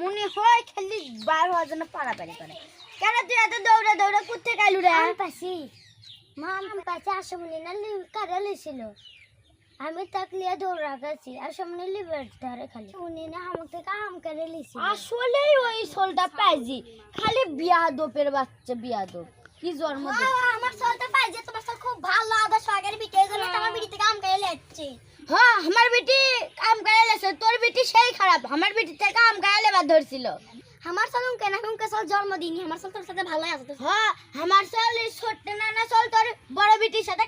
মনে হয় খালি বার হওয়ার জন্য পারাপারি করে। কেন তুই এত দৌড়ে দৌড়ে কুত্তে গেলু রে? পাশি মা, আম পাশে আসামনি না লিভ কারে লিছিল আমি তাক লিয়ে দৌড়া গেছি আসামনি লিভার ধরে খালি। উনি না আমার থেকে আম কারে লিছিল আসলেই ওই সোলটা পাইজি খালি বিয়া দোপের বাচ্চা বিয়া দোপ কি জন্ম? আমার সলটা পাইছে তোমার সল খুব ভালো আদা সরকারি বিটে গেল আমার বিটি থেকে আম কারে লেচ্ছি হ্যাঁ আমার বেটি কাম করে লেছে তোর বেটি সেই খারাপ আমার বেটি থেকে কাম করে লেবার ধরছিল। আমার সল উনকে না উনকে সল জন্মদিনই আমার সল তোর সাথে ভালোই আছে হ্যাঁ আমার চল ছোট্ট নানা চল তোর বড় বেটির সাথে